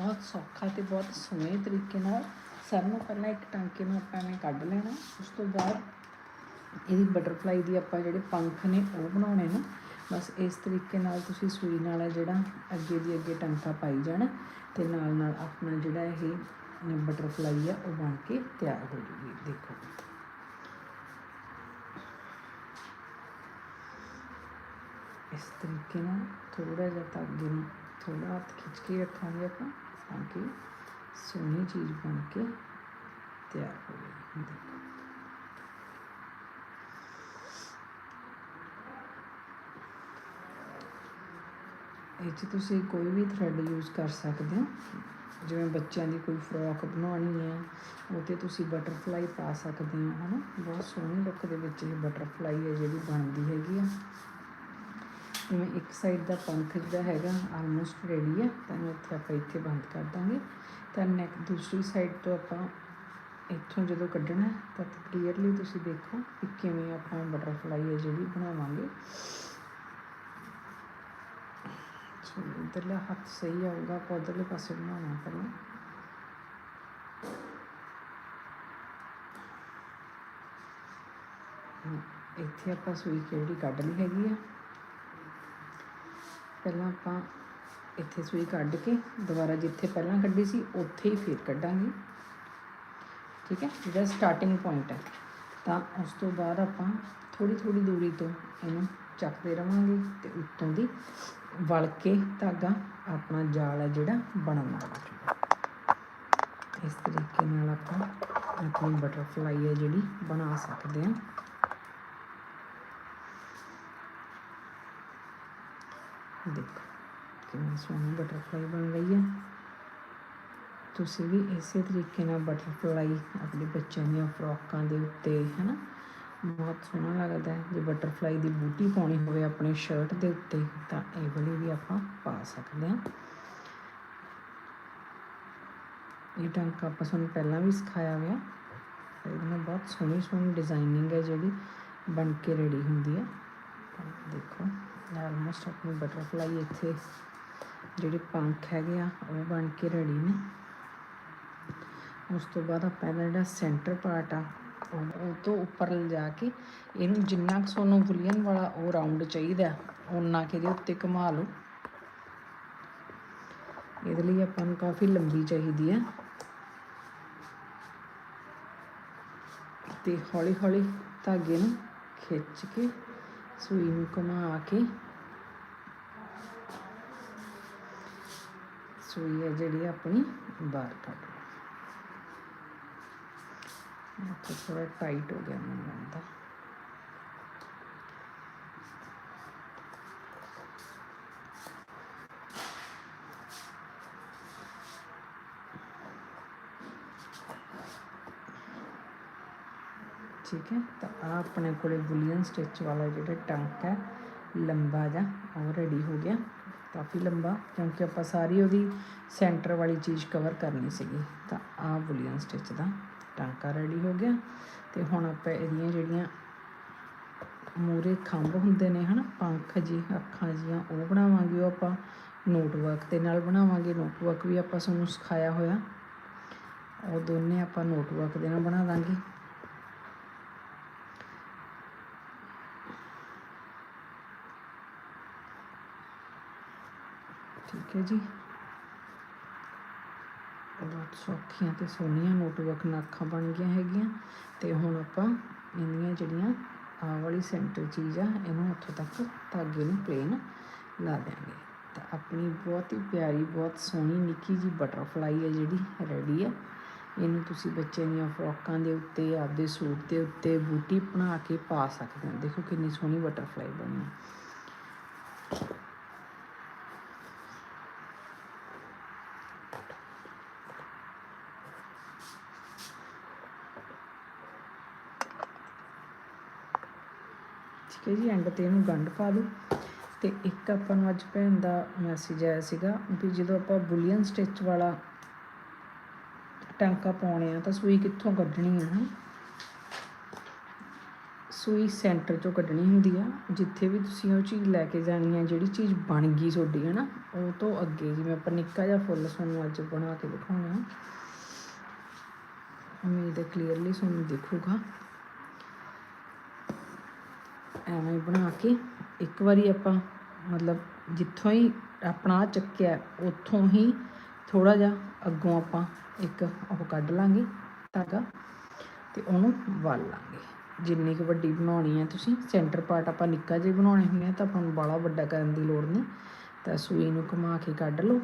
ਬਹੁਤ ਸੌਖਾ ਤੇ ਬਹੁਤ ਸੋਹਣੇ ਤਰੀਕੇ ਨਾਲ ਸਭ ਨੂੰ ਪਹਿਲਾਂ ਇੱਕ ਟਾਂਕੇ ਨੂੰ ਆਪਾਂ ਐਵੇਂ ਕੱਢ ਲੈਣਾ। ਉਸ ਤੋਂ ਬਾਅਦ ਇਹਦੀ ਬਟਰਫਲਾਈ ਦੀ ਆਪਾਂ ਜਿਹੜੇ ਪੰਖ ਨੇ ਉਹ ਬਣਾਉਣੇ ਨੇ। ਬਸ ਇਸ ਤਰੀਕੇ ਨਾਲ ਤੁਸੀਂ ਸੂਈ ਨਾਲ ਜਿਹੜਾ ਅੱਗੇ ਦੀ ਅੱਗੇ ਟਾਂਕਾ ਪਾਈ ਜਾਣਾ ਤੇ ਨਾਲ ਨਾਲ ਆਪਣਾ ਜਿਹੜਾ ਇਹ ਬਟਰਫਲਾਈ ਆ ਉਹ ਬਣ ਕੇ ਤਿਆਰ ਹੋ ਜੂਗੀ, ਦੇਖੋ। ਇਸ ਤਰੀਕੇ ਨਾਲ ਥੋੜਾ ਜਿਹਾ ਤਾਂ ਅੱਗੇ ਨੂੰ ਥੋੜਾ ਹੱਥ ਖਿੱਚ ਕੇ ਰੱਖਾਂਗੇ ਆਪਾਂ। ਤਾਂ ਕਿ ਸੋਹਣੀ ਚੀਜ਼ ਬਣ ਕੇ ਤਿਆਰ ਹੋ ਜਾਵੇ ਦੇਖੋ ਇਹ 'ਚ ਤੁਸੀਂ ਕੋਈ ਵੀ ਥ੍ਰੈਡ ਯੂਜ਼ ਕਰ ਸਕਦੇ ਹੋ। ਜਿਵੇਂ ਬੱਚਿਆਂ ਦੀ ਕੋਈ ਫਰੋਕ ਬਣਾਉਣੀ ਹੈ, ਉਹ 'ਤੇ ਤੁਸੀਂ ਬਟਰਫਲਾਈ ਪਾ ਸਕਦੇ ਹੋ, ਹਨਾ? ਬਹੁਤ ਸੋਹਣੀ ਲੁੱਕ ਦੇ ਵਿੱਚ ਇਹ ਬਟਰਫਲਾਈ ਹੈ ਜਿਹੜੀ ਬਣਦੀ ਹੈਗੀ ਆ। ਜਿਵੇਂ ਇੱਕ ਸਾਈਡ ਦਾ ਪੰਖ ਜਿਹੜਾ ਹੈਗਾ ਆਲਮੋਸਟ ਰੈਡੀ ਆ, ਤਾਂ ਇਹਨੂੰ ਇੱਥੇ ਆਪਾਂ ਇੱਥੇ ਬੰਦ ਕਰ ਦਾਂਗੇ। ਤਾਂ ਨੈਕ ਦੂਸਰੀ ਸਾਈਡ ਤੋਂ ਆਪਾਂ ਇੱਥੋਂ ਜਦੋਂ ਕੱਢਣਾ ਤਾਂ ਕਲੀਅਰਲੀ ਤੁਸੀਂ ਦੇਖੋ ਕਿ ਕਿਵੇਂ ਆਪਾਂ ਬਟਰਫਲਾਈ ਹੈ ਜਿਹੜੀ ਬਣਾਵਾਂਗੇ। ਸੋ ਇਧਰਲਾ ਹੱਥ ਸਹੀ ਆਊਗਾ, ਆਪਾਂ ਉਧਰਲੇ ਪਾਸੇ ਬਣਾਉਣਾ ਪਹਿਲਾਂ। ਇੱਥੇ ਆਪਾਂ ਸੂਈ ਕਿਹੜੀ ਕੱਢ ਲਈ ਹੈਗੀ ਆ? ਪਹਿਲਾਂ ਆਪਾਂ ਇੱਥੇ ਸੂਈ ਕੱਢ ਕੇ ਦੁਬਾਰਾ ਜਿੱਥੇ ਪਹਿਲਾਂ ਕੱਢੀ ਸੀ, ਉੱਥੇ ਹੀ ਫੇਰ ਕੱਢਾਂਗੇ। ਠੀਕ ਹੈ? ਜਿਹੜਾ ਸਟਾਰਟਿੰਗ ਪੁਆਇੰਟ ਹੈ। ਤਾਂ ਉਸ ਤੋਂ ਬਾਅਦ ਆਪਾਂ ਥੋੜੀ ਥੋੜੀ ਦੂਰੀ ਤੋਂ ਇਹਨੂੰ ਚੱਕਦੇ ਰਵਾਂਗੇ ਤੇ ਉੱਤੋਂ ਦੀ ਵਲ ਕੇ ਧਾਗਾ ਆਪਣਾ ਜਾਲ ਹੈ ਜਿਹੜਾ ਬਣਾਉਣਾ। ਇਸ ਤਰੀਕੇ ਨਾਲ ਆਪਾਂ ਆਪਣੀ ਬਟਰਫਲਾਈ ਹੈ ਜਿਹੜੀ ਬਣਾ ਸਕਦੇ ਹਾਂ। ਦੇਖੋ ਕਿੰਨੀ ਸੋਹਣੀ ਬਟਰਫਲਾਈ ਬਣ ਰਹੀ ਹੈ। ਤੁਸੀਂ ਵੀ ਇਸੇ ਤਰੀਕੇ ਨਾਲ ਬਟਰਫਲਾਈ ਆਪਣੇ ਬੱਚਿਆਂ ਦੀਆਂ ਫਰੋਕਾਂ ਦੇ ਉੱਤੇ, ਹਨਾ? ਬਹੁਤ ਸੋਹਣਾ ਲੱਗਦਾ ਹੈ। ਜੇ ਬਟਰਫਲਾਈ ਦੀ ਬੂਟੀ ਪਾਉਣੀ ਹੋਵੇ ਆਪਣੇ ਸ਼ਰਟ ਦੇ ਉੱਤੇ, ਤਾਂ ਇਹ ਵਾਲੀ ਵੀ ਆਪਾਂ ਪਾ ਸਕਦੇ ਹਾਂ। ਇਹ ਟਾਂਕਾ ਆਪਾਂ ਤੁਹਾਨੂੰ ਪਹਿਲਾਂ ਵੀ ਸਿਖਾਇਆ ਹੋਇਆ। ਇਹਦੇ ਨਾਲ ਬਹੁਤ ਸੋਹਣੀ ਸੋਹਣੀ ਡਿਜ਼ਾਈਨਿੰਗ ਹੈ ਜਿਹੜੀ ਬਣ ਕੇ ਰੈਡੀ ਹੁੰਦੀ ਹੈ। ਦੇਖੋ। ਆਲਮੋਸਟ ਆਪਣੀ ਬਟਰਫਲਾਈ ਇੱਥੇ ਜਿਹੜੇ ਪੰਖ ਹੈਗੇ ਆ, ਉਹ ਬਣ ਕੇ ਰੈਡੀ ਨੇ। ਉਸ ਤੋਂ ਬਾਅਦ ਆਪਾਂ ਇਹਦਾ ਜਿਹੜਾ ਸੈਂਟਰ ਪਾਰਟ ਆ, ਉਹ ਉਹ ਤੋਂ ਉੱਪਰ ਲਿਜਾ ਕੇ ਇਹਨੂੰ ਜਿੰਨਾ ਕੁ ਤੁਹਾਨੂੰ ਬੁਲੀਅਨ ਵਾਲਾ ਉਹ ਰਾਉਂਡ ਚਾਹੀਦਾ ਉਹਨਾਂ ਕਿ ਇਹਦੇ ਉੱਤੇ ਘੁਮਾ ਲਓ। ਇਹਦੇ ਲਈ ਆਪਾਂ ਨੂੰ ਕਾਫੀ ਲੰਬੀ ਚਾਹੀਦੀ ਹੈ ਤੇ ਹੌਲੀ ਹੌਲੀ ਧਾਗੇ ਨੂੰ ਖਿੱਚ ਕੇ ਸੂਈ ਨੂੰ ਘੁਮਾ ਕੇ ਸੂਈ ਹੈ ਜਿਹੜੀ ਆਪਣੀ ਬਾਹਰ ਕੱਢ ਲਓ ਥੋੜਾ ਟਾਈਟ ਹੋ ਗਿਆ ਮੈਨੂੰ ਲੱਗਦਾ ਠੀਕ ਹੈ? ਤਾਂ ਆ ਆਪਣੇ ਕੋਲੇ ਬੁਲੀਅਨ ਸਟਿਚ ਵਾਲਾ ਜਿਹੜਾ ਟੰਕ ਹੈ, ਲੰਬਾ ਜਾਂ ਉਹ ਰੈਡੀ ਹੋ ਗਿਆ। ਕਾਫੀ ਲੰਬਾ, ਕਿਉਂਕਿ ਆਪਾਂ ਸਾਰੀ ਉਹਦੀ ਸੈਂਟਰ ਵਾਲੀ ਚੀਜ਼ ਕਵਰ ਕਰਨੀ ਸੀਗੀ। ਤਾਂ ਆ ਬੁਲੀਅਨ ਸਟਿਚ ਦਾ ਟਾਂਕਾ ਰੈਡੀ ਹੋ ਗਿਆ। ਤੇ ਹੁਣ ਆਪਾਂ ਇਹਦੀਆਂ ਜਿਹੜੀਆਂ ਮੂਰੇ ਖੰਭ ਹੁੰਦੇ ਨੇ, ਹਨਾ, ਪੰਖ ਜੀ, ਅੱਖਾਂ ਜੀਆਂ, ਉਹ ਬਣਾਵਾਂਗੇ ਉਹ ਆਪਾਂ। ਨੋਟਵਰਕ ਦੇ ਨਾਲ ਬਣਾਵਾਂਗੇ। ਨੋਟਵਰਕ ਵੀ ਆਪਾਂ ਤੁਹਾਨੂੰ ਸਿਖਾਇਆ ਹੋਇਆ। ਉਹ ਦੋਨੇ ਆਪਾਂ ਨੋਟਵਰਕ ਦੇ ਨਾਲ ਬਣਾ ਦਾਂਗੇ। ਠੀਕ ਹੈ ਜੀ। ਬਹੁਤ ਸੌਖੀਆਂ ਤੇ ਸੋਹਣੀਆਂ ਨੋਟਵਰਕ ਨਾਖਾਂ ਬਣ ਗਈਆਂ ਹੈਗੀਆਂ ਤੇ ਹੁਣ ਆਪਾਂ ਇਹਦੀਆਂ ਜਿਹੜੀਆਂ ਆ ਵਾਲੀ ਸੈਂਟਰ ਚੀਜ਼ ਆ, ਇਹਨੂੰ ਉੱਥੋਂ ਤੱਕ ਧਾਗੇ ਨੂੰ ਪਲੇਨ ਲਾ ਦਿਆਂਗੇ। ਤਾਂ ਆਪਣੀ ਬਹੁਤ ਹੀ ਪਿਆਰੀ, ਬਹੁਤ ਸੋਹਣੀ ਨਿੱਕੀ ਜੀ ਬਟਰਫਲਾਈ ਹੈ ਜਿਹੜੀ ਰੈਡੀ ਆ। ਇਹਨੂੰ ਤੁਸੀਂ ਬੱਚਿਆਂ ਦੀਆਂ ਫਰੋਕਾਂ ਦੇ ਉੱਤੇ, ਆਪਦੇ ਸੂਟ ਦੇ ਉੱਤੇ, ਬੂਟੀ ਬਣਾ ਕੇ ਪਾ ਸਕਦੇ ਹੋ। ਦੇਖੋ ਕਿੰਨੀ ਸੋਹਣੀ ਬਟਰਫਲਾਈ ਬਣੀ ਹੈ ਠੀਕ ਹੈ ਜੀ ਐਂਡ ਤੇ ਇਹਨੂੰ ਗੰਢ ਪਾ ਦਿਓ। ਤੇ ਇੱਕ ਆਪਾਂ ਨੂੰ ਅੱਜ ਭੈਣ ਦਾ ਮੈਸੇਜ ਆਇਆ ਸੀਗਾ ਵੀ ਜਦੋਂ ਆਪਾਂ ਬੁਲੀਅਨ ਸਟਿਚ ਵਾਲਾ ਟਾਂਕਾ ਪਾਉਣੇ ਆ ਤਾਂ ਸੂਈ ਕਿੱਥੋਂ ਕੱਢਣੀ ਹੈ ਸੂਈ ਸੈਂਟਰ ਚੋਂ ਕੱਢਣੀ ਹੁੰਦੀ ਆ। ਜਿੱਥੇ ਵੀ ਤੁਸੀਂ ਉਹ ਚੀਜ਼ ਲੈ ਕੇ ਜਾਣੀ ਹੈ ਜਿਹੜੀ ਚੀਜ਼ ਬਣ ਗਈ ਤੁਹਾਡੀ ਹੈ ਨਾ ਉਹ ਤੋਂ ਅੱਗੇ ਜਿਵੇਂ ਆਪਾਂ ਨਿੱਕਾ ਜਿਹਾ ਫੁੱਲ ਤੁਹਾਨੂੰ ਅੱਜ ਬਣਾ ਕੇ ਦਿਖਾਉਣਾ। ਉਮੀਦ ਹੈ ਕਲੀਅਰਲੀ ਤੁਹਾਨੂੰ ਦਿਖੂਗਾ। ਐਵੇਂ ਬਣਾ ਕੇ ਇੱਕ ਵਾਰੀ ਆਪਾਂ ਮਤਲਬ ਜਿੱਥੋਂ ਹੀ ਆਪਣਾ ਆਹ ਚੱਕਿਆ, ਉੱਥੋਂ ਹੀ ਥੋੜਾ ਜਿਹਾ ਅੱਗੋਂ ਆਪਾਂ ਇੱਕ ਉਹ ਕੱਢ ਲਾਂਗੇ ਧਾਗਾ ਤੇ ਉਹਨੂੰ ਵਲ ਲਾਂਗੇ। ਜਿੰਨੀ ਕੁ ਵੱਡੀ ਬਣਾਉਣੀ ਹੈ ਤੁਸੀਂ ਸੈਂਟਰ ਪਾਰਟ ਆਪਾਂ ਨਿੱਕਾ ਜਿਹਾ ਬਣਾਉਣੇ ਹੁੰਦੇ ਆ ਤਾਂ ਆਪਾਂ ਨੂੰ ਬਾਲਾ ਵੱਡਾ ਕਰਨ ਦੀ ਲੋੜ ਨਹੀਂ। ਤਾਂ ਸੂਈ ਨੂੰ ਘੁਮਾ ਕੇ ਕੱਢ ਲਓ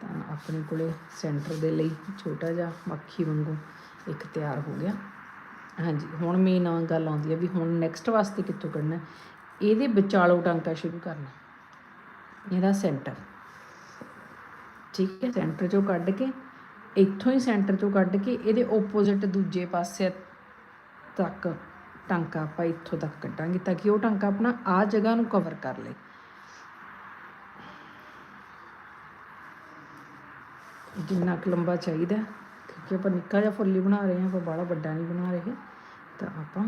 ਤਾਂ ਆਪਣੇ ਕੋਲੇ ਸੈਂਟਰ ਦੇ ਲਈ ਛੋਟਾ ਜਿਹਾ ਮੱਖੀ ਵਾਂਗੂ ਇੱਕ ਤਿਆਰ ਹੋ ਗਿਆ। ਹਾਂਜੀ, ਹੁਣ ਮੇਨ ਗੱਲ ਆਉਂਦੀ ਹੈ ਵੀ ਹੁਣ ਨੈਕਸਟ ਵਾਸਤੇ ਕਿੱਥੋਂ ਕੱਢਣਾ? ਇਹਦੇ ਵਿਚਾਲੋ ਟਾਂਕਾ ਸ਼ੁਰੂ ਕਰਨਾ। ਇਹਦਾ ਸੈਂਟਰ। ਠੀਕ ਹੈ, ਸੈਂਟਰ ਚੋਂ ਕੱਢ ਕੇ, ਇੱਥੋਂ ਹੀ ਸੈਂਟਰ ਚੋਂ ਕੱਢ ਕੇ ਇਹਦੇ ਆਪੋਜ਼ਿਟ ਦੂਜੇ ਪਾਸੇ ਤੱਕ ਟਾਂਕਾ ਆਪਾਂ ਇੱਥੋਂ ਤੱਕ ਕੱਢਾਂਗੇ ਤਾਂ ਕਿ ਉਹ ਟਾਂਕਾ ਆਪਣਾ ਆ ਜਗ੍ਹਾ ਨੂੰ ਕਵਰ ਕਰ ਲੇ। ਜਿੰਨਾ ਕੁ ਲੰਬਾ ਚਾਹੀਦਾ ਕਿਉਂਕਿ ਆਪਾਂ ਨਿੱਕਾ ਜਿਹਾ ਫੁੱਲੀ ਬਣਾ ਰਹੇ ਹਾਂ, ਆਪਾਂ ਬਾਹਲਾ ਵੱਡਾ ਨਹੀਂ ਬਣਾ ਰਹੇ, ਤਾਂ ਆਪਾਂ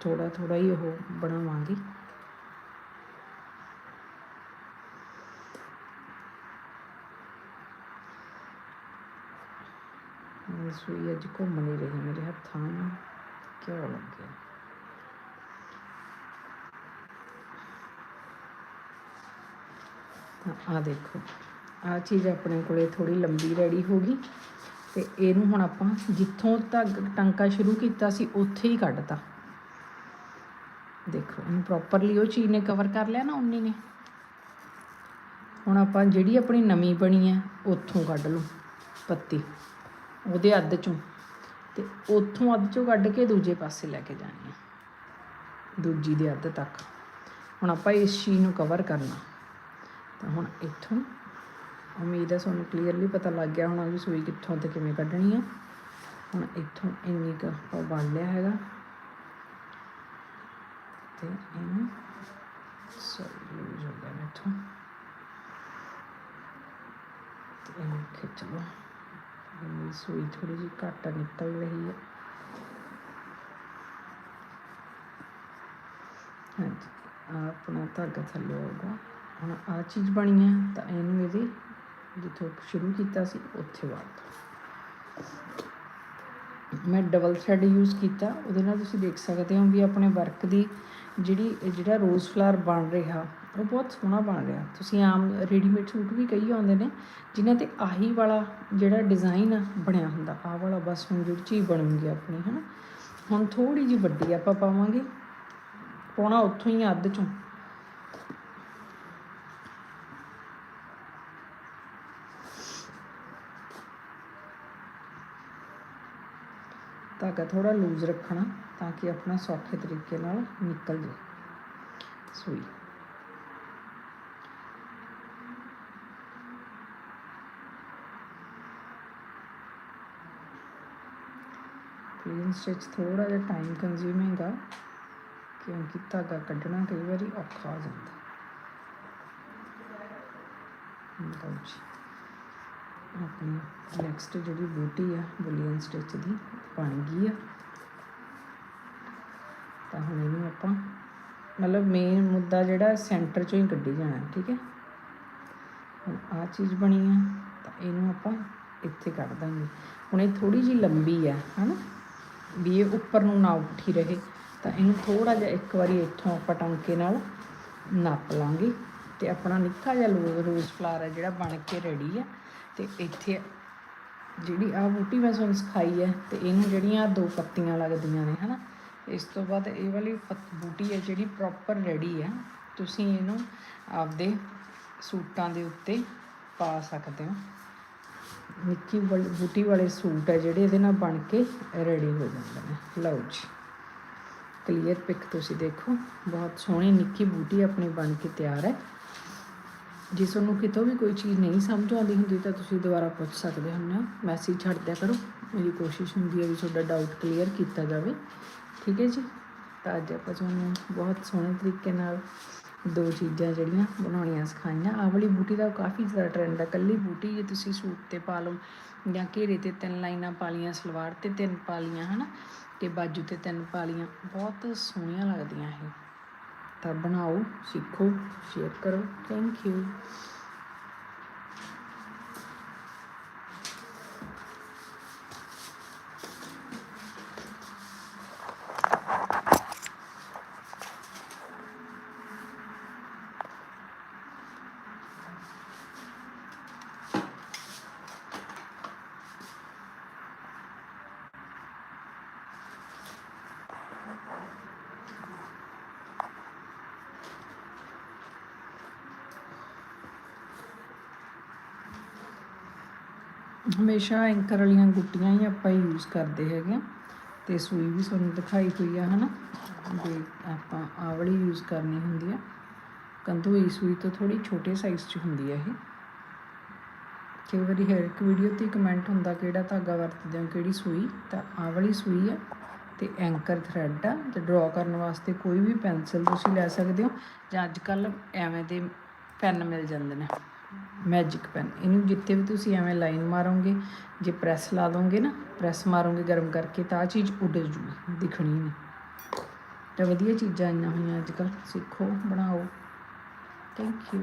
ਥੋੜਾ ਥੋੜਾ ਹੀ ਉਹ ਬਣਾਵਾਂਗੇ। ਮੇਰੀ ਸੂਈ ਅੱਜ ਘੁੰਮ ਨਹੀਂ ਰਹੀ, ਮੇਰੇ ਹੱਥਾਂ ਨੂੰ ਕਿਉਂ ਲੱਗਿਆ? ਤਾਂ ਆ ਦੇਖੋ। ਆ ਚੀਜ਼ ਆਪਣੇ ਕੋਲੇ ਥੋੜੀ ਲੰਬੀ ਰੈਡੀ ਹੋ ਗਈ ਤੇ ਇਹਨੂੰ ਹੁਣ ਆਪਾਂ ਜਿੱਥੋਂ ਤੱਕ ਟਾਂਕਾ ਸ਼ੁਰੂ ਕੀਤਾ ਸੀ, ਉੱਥੇ ਹੀ ਕੱਢਤਾ। ਦੇਖੋ, ਇਹਨੂੰ ਪ੍ਰੋਪਰਲੀ ਉਹ ਚੀਜ਼ ਨੇ ਕਵਰ ਕਰ ਲਿਆ ਨਾ ਉਨੀ ਨੇ। ਹੁਣ ਆਪਾਂ ਜਿਹੜੀ ਆਪਣੀ ਨਵੀਂ ਬਣੀ ਹੈ, ਉੱਥੋਂ ਕੱਢ ਲਓ ਪੱਤੀ, ਉਹਦੇ ਅੱਧ ਚੋਂ। ਤੇ ਉੱਥੋਂ ਅੱਧ ਚੋਂ ਕੱਢ ਕੇ ਦੂਜੇ ਪਾਸੇ ਲੈ ਕੇ ਜਾਣੀ ਹੈ, ਦੂਜੀ ਦੇ ਅੱਧ ਤੱਕ। ਹੁਣ ਆਪਾਂ ਇਸ ਚੀਜ਼ ਨੂੰ ਕਵਰ ਕਰਨਾ। ਤਾਂ ਹੁਣ ਇੱਥੋਂ ਉਮੀਦ ਹੈ ਤੁਹਾਨੂੰ ਕਲੀਅਰਲੀ ਪਤਾ ਲੱਗ ਗਿਆ ਹੋਣਾ ਵੀ ਸੂਈ ਕਿੱਥੋਂ ਤੇ ਕਿਵੇਂ ਕੱਢਣੀ ਆ। ਹੁਣ ਇੱਥੋਂ ਇੰਨੀ ਕੁ ਆਪਾਂ ਵੰਡ ਲਿਆ ਹੈਗਾ। ਤੇ ਇਹਨੂੰ ਸੌਰੀ ਲੂਜ਼ ਹੋ ਗਿਆ ਮੈਥੋਂ ਤੇ ਇਹਨੂੰ ਖਿੱਚ ਲਓ। ਮੇਰੀ ਸੂਈ ਥੋੜੀ ਜਿਹੀ ਘੱਟ ਨਿਕਲ ਰਹੀ ਹੈ ਹਾਂਜੀ, ਆਹ ਆਪਣਾ ਧਾਗਾ ਥੱਲੇ ਹੋਊਗਾ। ਹੁਣ ਆ ਚੀਜ਼ ਬਣੀ ਹੈ ਤਾਂ ਇਹਨੂੰ ਇਹਦੀ ਜਿੱਥੋਂ ਸ਼ੁਰੂ ਕੀਤਾ ਸੀ, ਉੱਥੇ ਵਾੜ ਮੈਂ ਡਬਲ ਥ੍ਰੈਡ ਯੂਜ਼ ਕੀਤਾ। ਉਹਦੇ ਨਾਲ ਤੁਸੀਂ ਦੇਖ ਸਕਦੇ ਹੋ ਵੀ ਆਪਣੇ ਵਰਕ ਦੀ ਜਿਹੜੀ, ਜਿਹੜਾ ਰੋਜ਼ ਫਲਾਰ ਬਣ ਰਿਹਾ, ਉਹ ਬਹੁਤ ਸੋਹਣਾ ਬਣ ਰਿਹਾ। ਤੁਸੀਂ ਆਮ ਰੈਡੀਮੇਡ ਸੂਟ ਵੀ ਕਈ ਆਉਂਦੇ ਨੇ, ਜਿਨ੍ਹਾਂ ਤੇ ਆਹੀ ਵਾਲਾ ਜਿਹੜਾ ਡਿਜ਼ਾਈਨ ਆ, ਬਣਿਆ ਹੁੰਦਾ। ਆਹ ਵਾਲਾ ਬਸ ਹੁਣ ਜਿਹੜੀ ਚੀਜ਼ ਬਣੂਗੀ ਆਪਣੀ, ਹਨਾ? ਹੁਣ ਥੋੜੀ ਜਿਹੀ ਵੱਡੀ ਆਪਾਂ ਪਾਵਾਂਗੇ। ਪਾਉਣਾ ਉੱਥੋਂ ਹੀ ਅੱਧ ਚੋਂ। ਧਾਗਾ ਥੋੜਾ ਲੂਜ਼ ਰੱਖਣਾ ਤਾਂ ਕਿ ਆਪਣਾ ਸੌਖੇ ਤਰੀਕੇ ਨਾਲ ਨਿਕਲ ਜੇ ਸੂਈ। ਪਲੇਨ ਸਟਿਚ ਥੋੜਾ ਜਿਹਾ ਟਾਈਮ ਕੰਜ਼ਿਊਮਿੰਗ ਆ, ਕਿਉਂਕਿ ਧਾਗਾ ਕੱਢਣਾ ਕਈ ਵਾਰੀ ਔਖਾ ਹੋ ਜਾਂਦਾ। ਲਓ ਜੀ। ਆਪਣੀ ਨੈਕਸਟ ਜਿਹੜੀ ਬੂਟੀ ਆ, ਬੁਲੀਅਨ ਸਟਿਚ ਦੀ, ਬਣ ਗਈ ਆ। ਤਾਂ ਹੁਣ ਇਹਨੂੰ ਆਪਾਂ ਮਤਲਬ ਮੇਨ ਮੁੱਦਾ ਜਿਹੜਾ ਸੈਂਟਰ ਚੋਂ ਹੀ ਕੱਢੀ ਜਾਣਾ, ਠੀਕ ਹੈ? ਹੁਣ ਆ ਚੀਜ਼ ਬਣੀ ਆ, ਤਾਂ ਇਹਨੂੰ ਆਪਾਂ ਇੱਥੇ ਕੱਢ ਦਾਂਗੇ। ਹੁਣ ਇਹ ਥੋੜੀ ਜੀ ਲੰਬੀ ਆ, ਹਨਾ? ਵੀ ਇਹ ਉੱਪਰ ਨੂੰ ਨਾ ਉੱਠੀ ਰਹੇ, ਤਾਂ ਇਹਨੂੰ ਥੋੜਾ ਜਿਹਾ ਇੱਕ ਵਾਰੀ ਇੱਥੋਂ ਆਪਾਂ ਟਾਂਕੇ ਨਾਲ ਨਾਪ ਲਾਂਗੇ ਤੇ ਆਪਣਾ ਨਿੱਕਾ ਜਿਹਾ ਲੋ- ਰੋਜ਼ ਫਲਾਰ ਹੈ ਜਿਹੜਾ ਬਣ ਕੇ ਰੈਡੀ ਆ। ਤੇ ਇੱਥੇ ਜਿਹੜੀ ਆ ਬੂਟੀ ਮੈਂ ਤੁਹਾਨੂੰ ਸਿਖਾਈ ਹੈ ਤੇ ਇਹਨੂੰ ਜਿਹੜੀਆਂ ਦੋ ਪੱਤੀਆਂ ਲੱਗਦੀਆਂ ਨੇ, ਹਨਾ? ਇਸ ਤੋਂ ਬਾਅਦ ਇਹ ਵਾਲੀ ਪੱਤ- ਬੂਟੀ ਹੈ ਜਿਹੜੀ ਪ੍ਰੋਪਰ ਰੈਡੀ ਹੈ। ਤੁਸੀਂ ਇਹਨੂੰ ਆਪਦੇ ਸੂਟਾਂ ਦੇ ਉੱਤੇ ਪਾ ਸਕਦੇ ਹੋ। ਨਿੱਕੀ ਵਾਲੀ, ਬੂਟੀ ਵਾਲੇ ਸੂਟ ਹੈ ਜਿਹੜੇ ਇਹਦੇ ਨਾਲ ਬਣ ਕੇ ਰੈਡੀ ਹੋ ਜਾਂਦੇ ਨੇ। ਲਓ ਜੀ। ਕਲੀਅਰ ਪਿਕ ਤੁਸੀਂ ਦੇਖੋ। ਬਹੁਤ ਸੋਹਣੀ ਨਿੱਕੀ ਬੂਟੀ ਆਪਣੀ ਬਣ ਕੇ ਤਿਆਰ ਹੈ। ਜੇ ਤੁਹਾਨੂੰ ਕਿਤੋਂ ਵੀ ਕੋਈ ਚੀਜ਼ ਨਹੀਂ ਸਮਝ ਆਉਂਦੀ ਹੁੰਦੀ ਤਾਂ ਤੁਸੀਂ ਦੁਬਾਰਾ ਪੁੱਛ ਸਕਦੇ ਹੋ ਮੈਸੇਜ ਛੱਡ ਦਿਆ ਕਰੋ। ਮੇਰੀ ਕੋਸ਼ਿਸ਼ ਹੁੰਦੀ ਹੈ ਵੀ ਤੁਹਾਡਾ ਡਾਊਟ ਕਲੀਅਰ ਕੀਤਾ ਜਾਵੇ। ਠੀਕ ਹੈ ਜੀ? ਤਾਂ ਅੱਜ ਆਪਾਂ ਤੁਹਾਨੂੰ ਬਹੁਤ ਸੋਹਣੇ ਤਰੀਕੇ ਨਾਲ ਦੋ ਚੀਜ਼ਾਂ ਜਿਹੜੀਆਂ ਬਣਾਉਣੀਆਂ ਸਿਖਾਈਆਂ। ਆਹ ਵਾਲੀ ਬੂਟੀ ਦਾ ਕਾਫੀ ਜ਼ਿਆਦਾ ਟ੍ਰੈਂਡ ਹੈ। ਕੱਲੀ ਬੂਟੀ ਜੇ ਤੁਸੀਂ ਸੂਟ ਤੇ ਪਾ ਲਓ ਜਾਂ ਘੇਰੇ ਤੇ ਤਿੰਨ ਲਾਈਨਾਂ ਪਾ ਲਈਆਂ, ਸਲਵਾਰ ਤੇ ਤਿੰਨ ਪਾ ਲਈਆਂ, ਹਨਾ? ਤੇ ਬਾਜੂ ਤੇ ਤਿੰਨ ਪਾ ਲਈਆਂ। ਬਹੁਤ ਸੋਹਣੀਆਂ ਲੱਗਦੀਆਂ ਇਹ। ਬਣਾਓ ਸਿੱਖੋ ਸ਼ੇਅਰ ਕਰੋ। ਥੈਂਕ ਯੂ ਹਮੇਸ਼ਾ ਐਂਕਰ ਵਾਲੀਆਂ ਗੁੱਟੀਆਂ ਹੀ ਆਪਾਂ ਯੂਜ਼ ਕਰਦੇ ਹੈਗੇ ਆ। ਤੇ ਸੂਈ ਵੀ ਤੁਹਾਨੂੰ ਦਿਖਾਈ ਹੋਈ ਆ, ਹਨਾ? ਵੀ ਆਪਾਂ ਆਹ ਵਾਲੀ ਯੂਜ਼ ਕਰਨੀ ਹੁੰਦੀ ਆ। ਕੰਦੂਈ ਸੂਈ ਤੋਂ ਥੋੜੀ ਛੋਟੇ ਸਾਈਜ਼ 'ਚ ਹੁੰਦੀ ਆ ਇਹ। ਕਈ ਵਾਰੀ ਹਰ ਇੱਕ ਵੀਡੀਓ ਤੇ ਕਮੈਂਟ ਹੁੰਦਾ ਕਿਹੜਾ ਧਾਗਾ ਵਰਤਦੇ ਹੋ, ਕਿਹੜੀ ਸੂਈ? ਤਾਂ ਆਹ ਵਾਲੀ ਸੂਈ ਆ ਤੇ ਐਂਕਰ ਥਰੈਡ ਆ। ਤੇ ਡਰਾ ਕਰਨ ਵਾਸਤੇ ਕੋਈ ਵੀ ਪੈਨਸਲ ਤੁਸੀਂ ਲੈ ਸਕਦੇ ਹੋ। ਜਾਂ ਅੱਜ ਕੱਲ ਐਵੇਂ ਦੇ ਪੈਨ ਮਿਲ ਜਾਂਦੇ ਨੇ। Magic pen. ਇਹਨੂੰ ਜਿੱਥੇ ਵੀ ਤੁਸੀਂ ਐਵੇਂ ਲਾਈਨ ਮਾਰੋਗੇ, ਜੇ ਪ੍ਰੈਸ ਲਾ ਦੋਗੇ ਨਾ, ਪ੍ਰੈਸ ਮਾਰੋਗੇ ਗਰਮ ਕਰਕੇ ਤਾਂ ਆਹ ਚੀਜ਼ ਉੱਡ ਜੂਗੀ, ਦਿਖਣੀ ਨਹੀਂ। ਤਾਂ ਵਧੀਆ ਚੀਜ਼ਾਂ ਆਈਆਂ ਹੋਈਆਂ ਅੱਜ ਕੱਲ ਸਿੱਖੋ, ਬਣਾਓ। Thank you